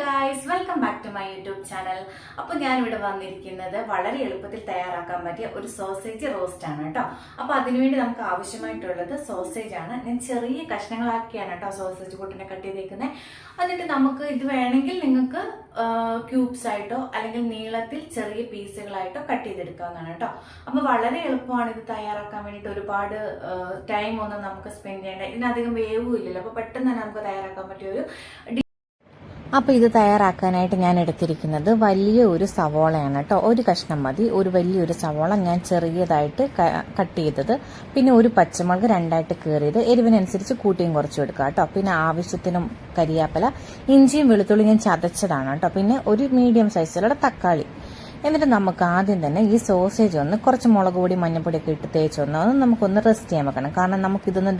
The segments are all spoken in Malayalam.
Guys welcome back to my YouTube channel അപ്പോൾ ഞാനിവിടെ വന്നിരിക്കുന്നത് വളരെ എളുപ്പത്തിൽ തയ്യാറാക്കാൻ പറ്റിയ ഒരു സോസേജ് റോസ്റ്റ് ആണ് കേട്ടോ. അപ്പോൾ അതിനുവേണ്ടി നമുക്ക് ആവശ്യമായിട്ടുള്ളത് സോസേജ് ആണ്. ഞാൻ ചെറിയ കഷ്ണങ്ങളാക്കിയാണ് കേട്ടോ സോസേജ് കൂട്ടിനെ കട്ട് ചെയ്തേക്കുന്നത് എന്നിട്ട് നമുക്ക് ഇത് വേണമെങ്കിൽ നിങ്ങൾക്ക് ക്യൂബ്സ് ആയിട്ടോ അല്ലെങ്കിൽ നീളത്തിൽ ചെറിയ പീസുകളായിട്ടോ കട്ട് ചെയ്തെടുക്കാവുന്നതാണ് കേട്ടോ. അപ്പോൾ വളരെ എളുപ്പമാണ് ഇത് തയ്യാറാക്കാൻ വേണ്ടിയിട്ട് ഒരുപാട് ടൈം ഒന്നും നമുക്ക് സ്പെൻഡ് ചെയ്യേണ്ട. ഇതിനധികം വേവും ഇല്ലല്ലോ അപ്പോൾ പെട്ടെന്ന് തന്നെ നമുക്ക് തയ്യാറാക്കാൻ പറ്റിയ ഒരു അപ്പോൾ ഇത് തയ്യാറാക്കാനായിട്ട് ഞാൻ എടുത്തിരിക്കുന്നത് വലിയ ഒരു സവോളയാണ് കേട്ടോ ഒരു കഷ്ണം മതി. ഒരു വലിയൊരു സവോള ഞാൻ ചെറിയതായിട്ട് കട്ട് ചെയ്തത്. പിന്നെ ഒരു പച്ചമുളക് രണ്ടായിട്ട് കീറിയത്. എരിവിനനുസരിച്ച് കൂട്ടിയും കുറച്ചും എടുക്കുക കേട്ടോ പിന്നെ ആവശ്യത്തിനും കരിയാപ്പല ഇഞ്ചിയും വെളുത്തുള്ളി ഞാൻ ചതച്ചതാണ് കേട്ടോ പിന്നെ ഒരു മീഡിയം സൈസിലുള്ള തക്കാളി. എന്നിട്ട് നമുക്ക് ആദ്യം തന്നെ ഈ സോസേജ് ഒന്ന് കുറച്ച് മുളക് പൊടി മഞ്ഞപ്പൊടിയൊക്കെ ഇട്ട് തേച്ചൊന്ന് ഒന്ന് നമുക്കൊന്ന് റെസ്റ്റ് ചെയ്യാൻ വെക്കണം. കാരണം നമുക്കിതൊന്ന്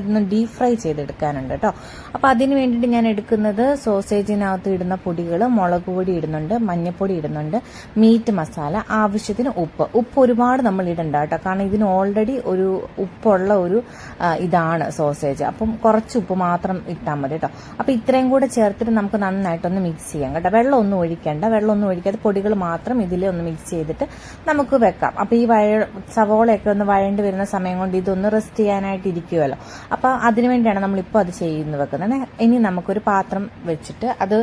ഒന്ന് ഡീപ് ഫ്രൈ ചെയ്തെടുക്കാനുണ്ട് കേട്ടോ. അപ്പോൾ അതിന് വേണ്ടിയിട്ട് ഞാൻ എടുക്കുന്നത് സോസേജിനകത്ത് ഇടുന്ന പൊടികൾ മുളക് പൊടി ഇടുന്നുണ്ട് മഞ്ഞപ്പൊടി ഇടുന്നുണ്ട് മീറ്റ് മസാല ആവശ്യത്തിന് ഉപ്പ്. ഉപ്പ് ഒരുപാട് നമ്മൾ ഇടണ്ട കേട്ടോ. കാരണം ഇതിന് ഓൾറെഡി ഒരു ഉപ്പുള്ള ഒരു ഇതാണ് സോസേജ് അപ്പം കുറച്ച് ഉപ്പ് മാത്രം ഇട്ടാൽ മതി കേട്ടോ. അപ്പോൾ ഇത്രയും കൂടെ ചേർത്തിട്ട് നമുക്ക് നന്നായിട്ടൊന്ന് മിക്സ് ചെയ്യാം കേട്ടോ. വെള്ളം ഒന്നും ഒഴിക്കേണ്ട. വെള്ളം ഒന്നും ഒഴിക്കാതെ പൊടികൾ മാത്രം ഇതിൽ ഒന്ന് മിക്സ് ചെയ്തിട്ട് നമുക്ക് വെക്കാം. അപ്പോൾ ഈ വഴ സവോളയൊക്കെ ഒന്ന് വഴണ്ടി വരുന്ന സമയം കൊണ്ട് ഇതൊന്ന് റെസ്റ്റ് ചെയ്യാനായിട്ട് ഇരിക്കുമല്ലോ അപ്പോൾ അതിനുവേണ്ടിയാണ് നമ്മളിപ്പോൾ അത് ചെയ്യുന്നത് വെക്കുന്നത്. ഇനി നമുക്കൊരു പാത്രം വെച്ചിട്ട് അത്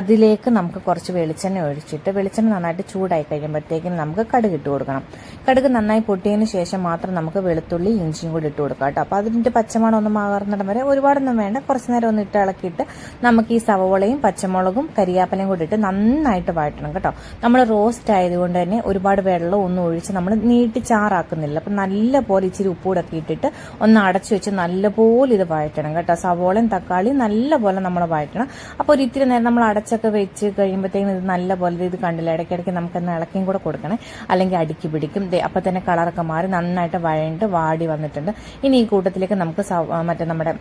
അതിലേക്ക് നമുക്ക് കുറച്ച് വെളിച്ചെണ്ണ ഒഴിച്ചിട്ട് വെളിച്ചെണ്ണ നന്നായിട്ട് ചൂടായി കഴിയുമ്പോഴത്തേക്കും നമുക്ക് കടുക് ഇട്ട് കൊടുക്കണം. കടുക് നന്നായി പൊട്ടിയതിന് ശേഷം മാത്രം നമുക്ക് വെളുത്തുള്ളി ഇഞ്ചിയും കൂടി ഇട്ട് കൊടുക്കാം കേട്ടോ. അപ്പോൾ അതിന്റെ പച്ചമണം ഒന്ന് മാറുന്നിടം വരെ ഒരുപാടൊന്നും വേണ്ട. കുറച്ച് നേരം ഒന്ന് ഇട്ട് ഇളക്കിയിട്ട് നമുക്ക് ഈ സവോളയും പച്ചമുളകും കരിയാപ്പലയും കൂടി ഇട്ട് നന്നായിട്ട് വഴറ്റണം കേട്ടോ. നമ്മൾ റോസ്റ്റ് ആയതുകൊണ്ട് തന്നെ ഒരുപാട് വെള്ളം ഒന്നും ഒഴിച്ച് നമ്മൾ നീട്ടി ചാറാക്കുന്നില്ല. അപ്പം നല്ല പോലെ ഇച്ചിരി ഉപ്പൂടൊക്കെ ഇട്ടിട്ട് ഒന്ന് അടച്ചു വെച്ച് നല്ലപോലെ ഇത് വഴറ്റണം കേട്ടോ. സവോളയും തക്കാളിയും നല്ലപോലെ നമ്മൾ വഴറ്റണം. അപ്പോൾ ഒരു ഇത്തിരി നേരം നമ്മൾ അടച്ചൊക്കെ വെച്ച് കഴിയുമ്പോഴത്തേക്കും ഇത് നല്ലപോലെ ഇത് കണ്ടില്ല ഇടയ്ക്കിടയ്ക്ക് നമുക്കൊന്ന് ഇളക്കിയും കൂടെ കൊടുക്കണേ. അല്ലെങ്കിൽ അടുക്കി പിടിക്കും. അപ്പം തന്നെ കളറൊക്കെ മാറി നന്നായിട്ട് വഴണ്ട് വാടി വന്നിട്ടുണ്ട്. ഇനി ഈ കൂട്ടത്തിലേക്ക് നമുക്ക് മറ്റേ നമ്മുടെ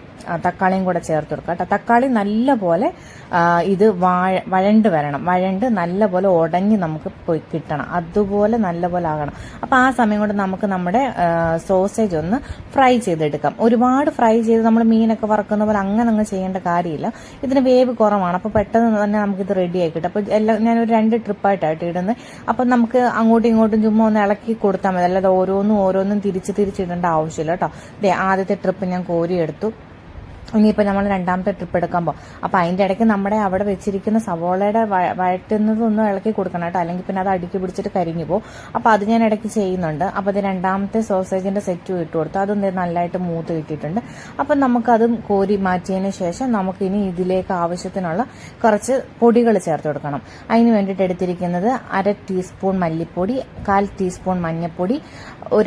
തക്കാളിയും കൂടെ ചേർത്ത് കൊടുക്കാം കേട്ടോ. തക്കാളി നല്ലപോലെ ഇത് വാഴ വഴണ്ട് വരണം. വഴണ്ട് നല്ലപോലെ ഉടഞ്ഞ് നമുക്ക് പോയി കിട്ടണം. അതുപോലെ നല്ലപോലെ ആകണം. അപ്പോൾ ആ സമയം കൊണ്ട് നമുക്ക് നമ്മുടെ സോസേജ് ഒന്ന് ഫ്രൈ ചെയ്തെടുക്കാം. ഒരുപാട് ഫ്രൈ ചെയ്ത് നമ്മൾ മീനൊക്കെ വറക്കുന്ന പോലെ അങ്ങനെ അങ്ങ് ചെയ്യേണ്ട കാര്യമില്ല. ഇതിന് വേവ് കുറവാണ്. അപ്പോൾ പെട്ടെന്ന് തന്നെ നമുക്കിത് റെഡി ആയി കിട്ടും. അപ്പോൾ എല്ലാം ഒരു രണ്ട് ട്രിപ്പായിട്ടായിട്ട് ഇടുന്നത് അപ്പോൾ നമുക്ക് അങ്ങോട്ടും ഇങ്ങോട്ടും ചുമ്മാ ഒന്ന് ഇളക്കി കൊടുത്താൽ മതി. അല്ലാതെ ഓരോന്നും ഓരോന്നും തിരിച്ച് തിരിച്ചിടേണ്ട ആവശ്യമില്ല കേട്ടോ. ആദ്യത്തെ ട്രിപ്പ് ഞാൻ കോരിയെടുത്തു. ഇനിയിപ്പോൾ നമ്മൾ രണ്ടാമത്തെ ട്രിപ്പ് എടുക്കുമ്പോൾ അപ്പോൾ അതിന്റെ ഇടയ്ക്ക് നമ്മുടെ അവിടെ വെച്ചിരിക്കുന്ന സവോളയുടെ വഴറ്റുന്നതൊന്നും ഇളക്കി കൊടുക്കണം കേട്ടോ. അല്ലെങ്കിൽ പിന്നെ അത് അടുക്കി പിടിച്ചിട്ട് കരിഞ്ഞു പോകും അപ്പോൾ അത് ഞാൻ ഇടയ്ക്ക് ചെയ്യുന്നുണ്ട്. അപ്പോൾ അത് രണ്ടാമത്തെ സോസേജിന്റെ സെറ്റും ഇട്ട് കൊടുത്തു. അതും നല്ലതായിട്ട് മൂത്ത് കിട്ടിയിട്ടുണ്ട്. അപ്പം നമുക്കതും കോരി മാറ്റിയതിന് ശേഷം നമുക്കിനി ഇതിലേക്ക് ആവശ്യത്തിനുള്ള കുറച്ച് പൊടികൾ ചേർത്ത് കൊടുക്കണം. അതിന് വേണ്ടിയിട്ട് എടുത്തിരിക്കുന്നത് അര ടീസ്പൂൺ മല്ലിപ്പൊടി കാൽ ടീസ്പൂൺ മഞ്ഞൾപ്പൊടി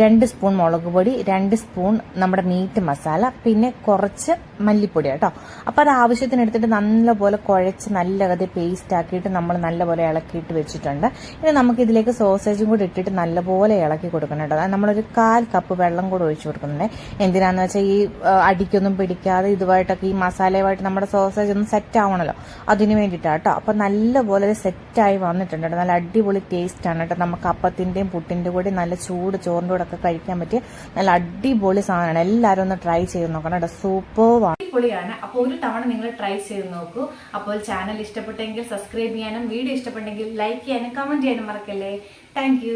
രണ്ട് സ്പൂൺ മുളക് പൊടി രണ്ട് സ്പൂൺ നമ്മുടെ മീറ്റ് മസാല പിന്നെ കുറച്ച് മല്ലിപ്പൊടി കേട്ടോ അപ്പോൾ അത് ആവശ്യത്തിന് എടുത്തിട്ട് നല്ലപോലെ കുഴച്ച് നല്ല കഥ പേസ്റ്റ് ആക്കിയിട്ട് നമ്മൾ നല്ലപോലെ ഇളക്കിയിട്ട് വെച്ചിട്ടുണ്ട്. ഇനി നമുക്ക് ഇതിലേക്ക് സോസേജും കൂടി ഇട്ടിട്ട് നല്ലപോലെ ഇളക്കി കൊടുക്കണം കേട്ടോ നമ്മളൊരു കാൽ കപ്പ് വെള്ളം കൂടെ ഒഴിച്ചു കൊടുക്കുന്നുണ്ട്. എന്തിനാന്ന് വെച്ചാൽ ഈ അടിക്കൊന്നും പിടിക്കാതെ ഇതുമായിട്ടൊക്കെ ഈ മസാലയുമായിട്ട് നമ്മുടെ സോസേജ് ഒന്ന് സെറ്റ് ആവണല്ലോ. അതിന് വേണ്ടിയിട്ടാണ് കേട്ടോ അപ്പോൾ നല്ലപോലെ സെറ്റായി വന്നിട്ടുണ്ട് നല്ല അടിപൊളി ടേസ്റ്റ് ആണ് കേട്ടോ നമുക്ക് അപ്പത്തിന്റെയും പുട്ടിന്റെ കൂടി നല്ല ചൂട് ചോറിന്റെ കൂടെ ഒക്കെ കഴിക്കാൻ പറ്റിയ നല്ല അടിപൊളി സാധനമാണ്. എല്ലാവരും ഒന്ന് ട്രൈ ചെയ്ത് നോക്കണം കേട്ടോ. സൂപ്പർ അടിപൊളിയാണ്. അപ്പോൾ ഒരു തവണ നിങ്ങൾ ട്രൈ ചെയ്ത് നോക്കൂ. അപ്പോൾ ചാനൽ ഇഷ്ടപ്പെട്ടെങ്കിൽ സബ്സ്ക്രൈബ് ചെയ്യാനും വീഡിയോ ഇഷ്ടപ്പെട്ടെങ്കിൽ ലൈക്ക് ചെയ്യാനും കമന്റ് ചെയ്യാനും മറക്കല്ലേ. താങ്ക്